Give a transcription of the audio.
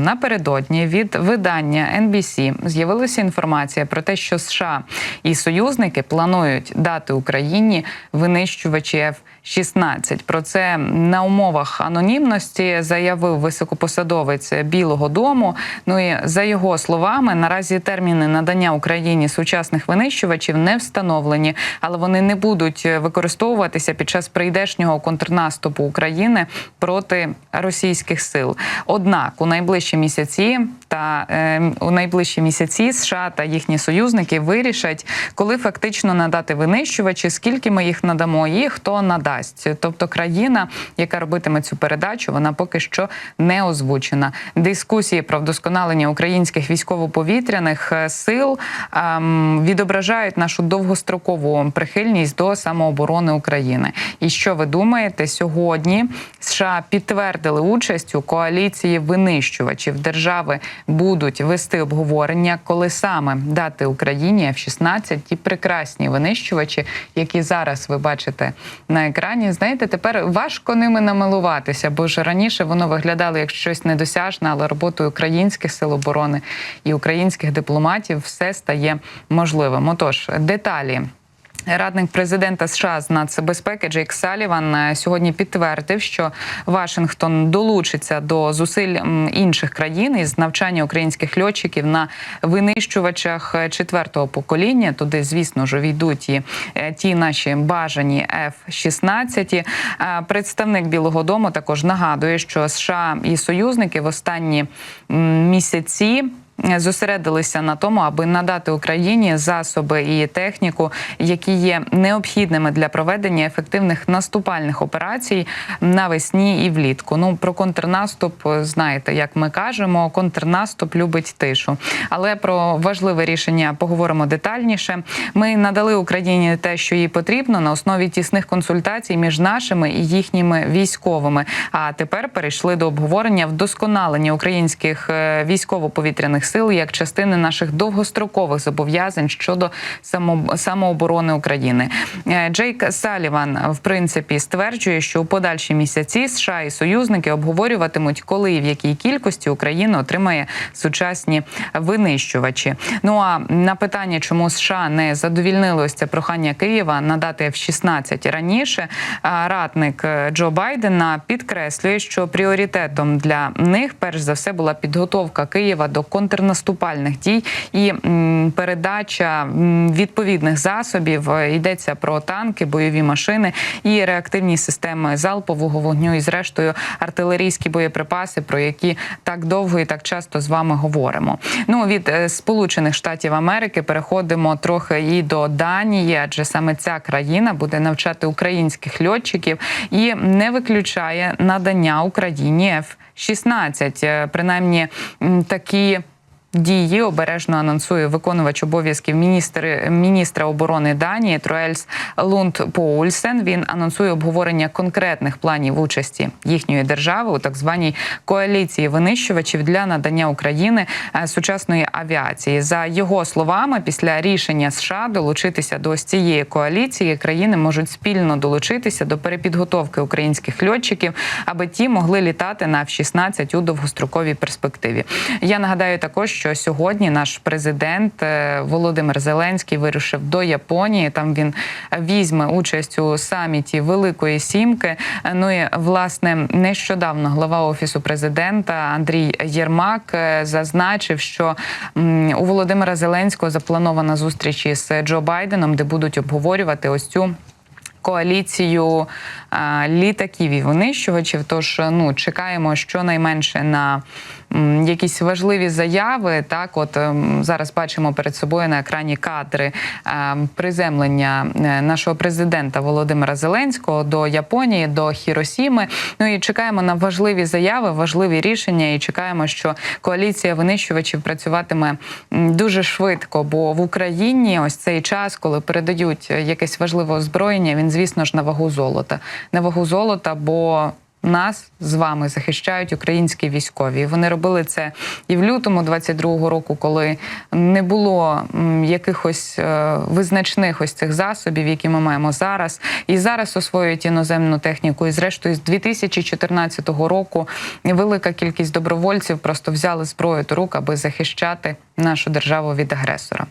Напередодні від видання NBC з'явилася інформація про те, що США і союзники планують дати Україні винищувачі F-16. Про це на умовах анонімності заявив високопосадовець Білого Дому. Ну і за його словами, наразі терміни надання Україні сучасних винищувачів не встановлені, але вони не будуть використовуватися під час прийдешнього контрнаступу України проти російських сил. Однак у найближчі місяці та е, у найближчі місяці США та їхні союзники вирішать, коли фактично надати винищувачі, скільки ми їх надамо, і хто надасть. Тобто країна, яка робитиме цю передачу, вона поки що не озвучена. Дискусії про вдосконалення українських військово-повітряних е, сил ем, відображають нашу довгострокову прихильність до самооборони України. І що ви думаєте, сьогодні США підтвердили участь у коаліції винищувачів держави будуть вести обговорення, коли саме дати Україні F-16 ті прекрасні винищувачі, які зараз ви бачите на екрані. Знаєте, тепер важко ними намилуватися, бо ж раніше воно виглядало як щось недосяжне, але роботою українських сил оборони і українських дипломатів все стає можливим. Отож, деталі. Радник президента США з нацбезпеки Джейк Саліван е, сьогодні підтвердив, що Вашингтон долучиться до зусиль інших країн із навчання українських льотчиків на винищувачах четвертого покоління. Туди, звісно ж, війдуть і е, ті наші бажані F-16. Е, Представник Білого Дому також нагадує, що США і союзники в останні місяці зосередилися на тому, аби надати Україні засоби і техніку, які є необхідними для проведення ефективних наступальних операцій навесні і влітку. Ну про контрнаступ знаєте, як ми кажемо, контрнаступ любить тишу. Але про важливе рішення поговоримо детальніше. Ми надали Україні те, що їй потрібно, на основі тісних консультацій між нашими і їхніми військовими. А тепер перейшли до обговорення вдосконалення українських е, військово-повітряних сил як частини наших довгострокових зобов'язань щодо самооборони України. Е, Джейк Саліван в принципі стверджує, що у подальші місяці США і союзники обговорюватимуть, коли і в якій кількості Україна отримає сучасні винищувачі. Ну а на питання, чому США не задовільнили ось це прохання Києва надати F-16 раніше, радник е, Джо Байдена підкреслює, що пріоритетом для них перш за все була підготовка Києва до контрнаступальних дій і передача відповідних засобів. Йдеться про танки, бойові машини і реактивні системи залпового вогню, і зрештою артилерійські боєприпаси, про які так довго і так часто з вами говоримо. Ну від е, Сполучених Штатів Америки переходимо трохи і до Данії, адже саме ця країна буде навчати українських льотчиків і не виключає надання Україні F-16. Е, принаймні такі. Дії обережно анонсує виконувач обов'язків міністр, міністра оборони Данії Троельс Лунд Поульсен. Він анонсує обговорення конкретних планів участі їхньої держави у так званій коаліції винищувачів для надання України е, сучасної авіації. За його словами, після рішення США долучитися до цієї коаліції країни можуть спільно долучитися до перепідготовки українських льотчиків, аби ті могли літати на F-16 у довгостроковій перспективі. Я нагадаю також що сьогодні наш президент е, Володимир Зеленський вирушив до Японії. Там він візьме участь у саміті Великої Сімки. Ну і власне нещодавно глава офісу президента Андрій Єрмак е, зазначив, що у Володимира Зеленського запланована зустріч із Джо Байденом, де будуть обговорювати ось цю. Коаліцію літаків і винищувачів. Тож ну чекаємо щонайменше на якісь важливі заяви. Так, от ем, зараз бачимо перед собою на екрані кадри ем, приземлення е, нашого президента Володимира Зеленського до Японії, до Хіросіми. Ну і чекаємо на важливі заяви, важливі рішення. І чекаємо, що коаліція винищувачів працюватиме дуже швидко. Бо в Україні ось цей час, коли передають якесь важливе озброєння, він звісно ж на вагу золота, на вагу золота, бо нас з вами захищають українські військові. Вони робили це і в лютому 22-го року, коли не було якихось е, визначних ось цих засобів, які ми маємо зараз. І зараз освоюють іноземну техніку. І зрештою, з 2014 року велика кількість добровольців просто взяли зброю до рук, аби захищати нашу державу від агресора.